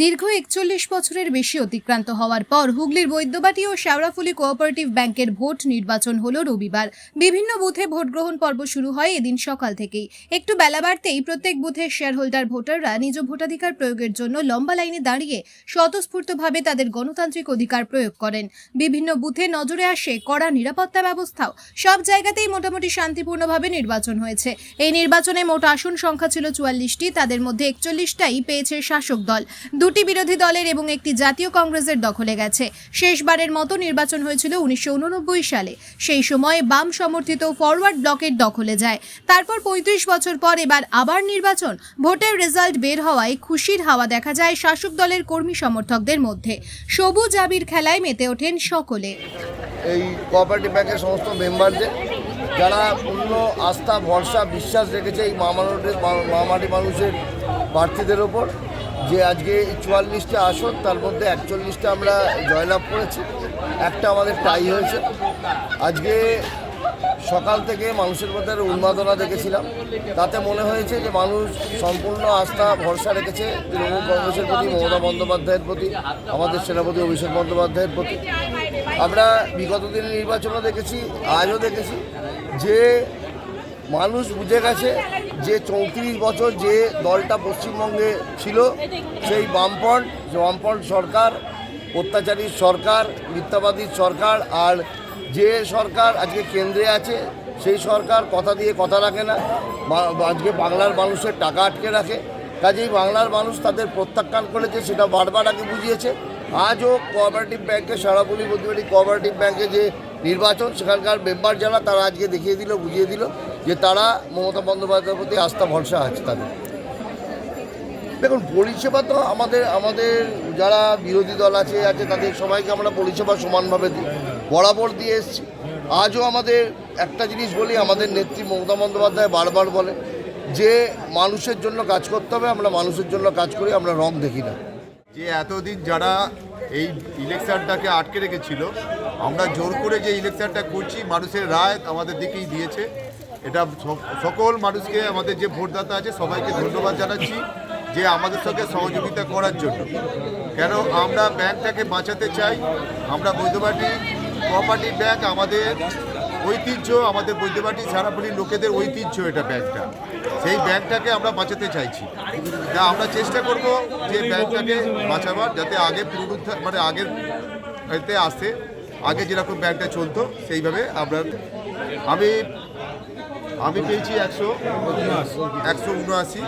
দীর্ঘ একচল্লিশ বছরের বেশি অতিক্রান্ত হওয়ার পর হুগলির বৈদ্যবাটি ও শ্যাওড়াফুলি কোঅপারেটিভ ব্যাংকের ভোট নির্বাচন হল রবিবার। বিভিন্ন বুথে ভোট গ্রহণ পর্ব শুরু হয় এদিন সকাল থেকেই। একটু বেলা বাড়তেই প্রত্যেক বুথের শেয়ার হোল্ডার ভোটাররা নিজ ভোটাধিকার প্রয়োগের জন্য লম্বা লাইনে দাঁড়িয়ে স্বতঃস্ফূর্তভাবে তাদের গণতান্ত্রিক অধিকার প্রয়োগ করেন। বিভিন্ন বুথে নজরে আসে কড়া নিরাপত্তা ব্যবস্থাও। সব জায়গাতেই মোটামুটি শান্তিপূর্ণভাবে নির্বাচন হয়েছে। এই নির্বাচনে মোট আসন সংখ্যা ছিল চুয়াল্লিশটি। তাদের মধ্যে একচল্লিশটাই পেয়েছে শাসক দল। দুটি বিরোধী দলের এবং একটি জাতীয় কংগ্রেসের দখলে গেছে। শেষবারের মতো নির্বাচন হয়েছিল উনিশশো উননব্বই সালে। সেই সময় বাম সমর্থিত ফরওয়ার্ড ব্লকের দখলে যায়। তারপর পঁয়ত্রিশ বছর পর এবার আবার নির্বাচন। ভোটের রেজাল্ট বের হওয়ায় খুশির হাওয়া দেখা যায় শাসক দলের কর্মী সমর্থকদের মধ্যে। সবুজ আবির খেলায় মেতে ওঠেন সকলে। এই কোঅপারেটিভ ব্যাংকের সমস্ত মেম্বারদের যারা পূর্ণ আস্থা, ভরসা, বিশ্বাস রেখেছে এই মামাটি মানুষের প্রার্থীদের ওপর যে আজকে চুয়াল্লিশটা আসন, তার মধ্যে একচল্লিশটা আমরা জয়লাভ করেছি। একটা আমাদের টাই হয়েছে। আজকে সকাল থেকে মানুষের মধ্যে উন্মাদনা দেখেছিলাম। তাতে মনে হয়েছে যে মানুষ সম্পূর্ণ আস্থা, ভরসা রেখেছে তৃণমূল কংগ্রেসের প্রতি, মমতা বন্দ্যোপাধ্যায়ের প্রতি, আমাদের সেনাপতি অভিষেক বন্দ্যোপাধ্যায়ের প্রতি। আমরা বিগত দিনের নির্বাচনও দেখেছি, আজও দেখেছি যে মানুষ বুঝে গেছে যে চৌত্রিশ বছর যে দলটা পশ্চিমবঙ্গে ছিল, সেই বামফ্রন্ট বামফ্রন্ট সরকার, অত্যাচারী সরকার, মিথ্যাবাদী সরকার, আর যে সরকার আজকে কেন্দ্রে আছে, সেই সরকার কথা দিয়ে কথা রাখে না। আজকে বাংলার মানুষের টাকা আটকে রাখে। কাজেই বাংলার মানুষ তাদের প্রত্যাখ্যান করেছে, সেটা বারবার আগে বুঝিয়েছে। আজও কোঅপারেটিভ ব্যাংকে সারাপুলি বুদ্ধিবাড়ি কোঅপারেটিভ ব্যাংকে যে নির্বাচন, সেখানকার মেম্বার যারা, তারা আজকে দেখিয়ে দিল, বুঝিয়ে দিল। যে তারা মমতা বন্দ্যোপাধ্যায়ের প্রতি আস্থা, ভরসা আছে তাদের। দেখুন, পরিষেবা তো আমাদের আমাদের যারা বিরোধী দল আছে আছে তাদের সবাইকে আমরা পরিষেবা সমানভাবে দিই। বরাবর দিয়ে এসেছি। আজও আমাদের একটা জিনিস বলি, আমাদের নেত্রী মমতা বন্দ্যোপাধ্যায় বারবার বলে যে মানুষের জন্য কাজ করতে হবে, আমরা মানুষের জন্য কাজ করি, আমরা রং দেখি না। যে এতদিন যারা এই ইলেকশনটাকে আটকে রেখেছিল, আমরা জোর করে যে ইলেকশনটা করছি, মানুষের রায় আমাদের দিকেই দিয়েছে। এটা সকল মানুষকে আমাদের যে ভোটদাতা আছে সবাইকে ধন্যবাদ জানাচ্ছি যে আমাদের সঙ্গে সহযোগিতা করার জন্য। কেন আমরা ব্যাংকটাকে বাঁচাতে চাই? আমরা বৈধবাটি কোঅপারেটিভ ব্যাংক আমাদের ঐতিহ্য, আমাদের বৈদ্যবাটি সারাপুরির লোকেদের ঐতিহ্য এটা ব্যাংকটা। সেই ব্যাংকটাকে আমরা বাঁচাতে চাইছি। তা আমরা চেষ্টা করব যে ব্যাংকটাকে বাঁচাবার যাতে আগে পুনরুদ্ধার মানে আগের এতে আসে, আগে যেরকম ব্যাংকটা চলতো সেইভাবে আমরা, আমি আমি পেয়েছি একশো একশো উনআশি।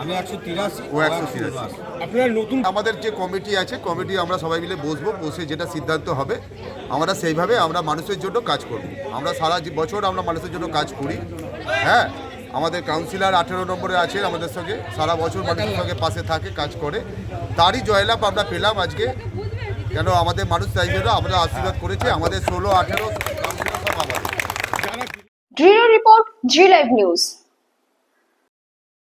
আমি একশো তিরাশি ও একশো তিরাশি। আপনার নতুন আমাদের যে কমিটি আছে কমিটি আমরা সবাই মিলে বসবো বসে যেটা সিদ্ধান্ত হবে আমরা সেইভাবে আমরা মানুষের জন্য কাজ করব। আমরা সারা বছর আমরা মানুষের জন্য কাজ করি। হ্যাঁ আমাদের কাউন্সিলর আঠেরো নম্বরে আছে আমাদের সঙ্গে সারা বছর মানুষের সঙ্গে পাশে থাকে কাজ করে। তারই জয়লাভ আমরা পেলাম আজকে। কেন আমাদের মানুষ তাই জন্য আমরা আশীর্বাদ করেছি আমাদের ষোলো আঠেরো সব আমাদের। Bureau Report, G Live News.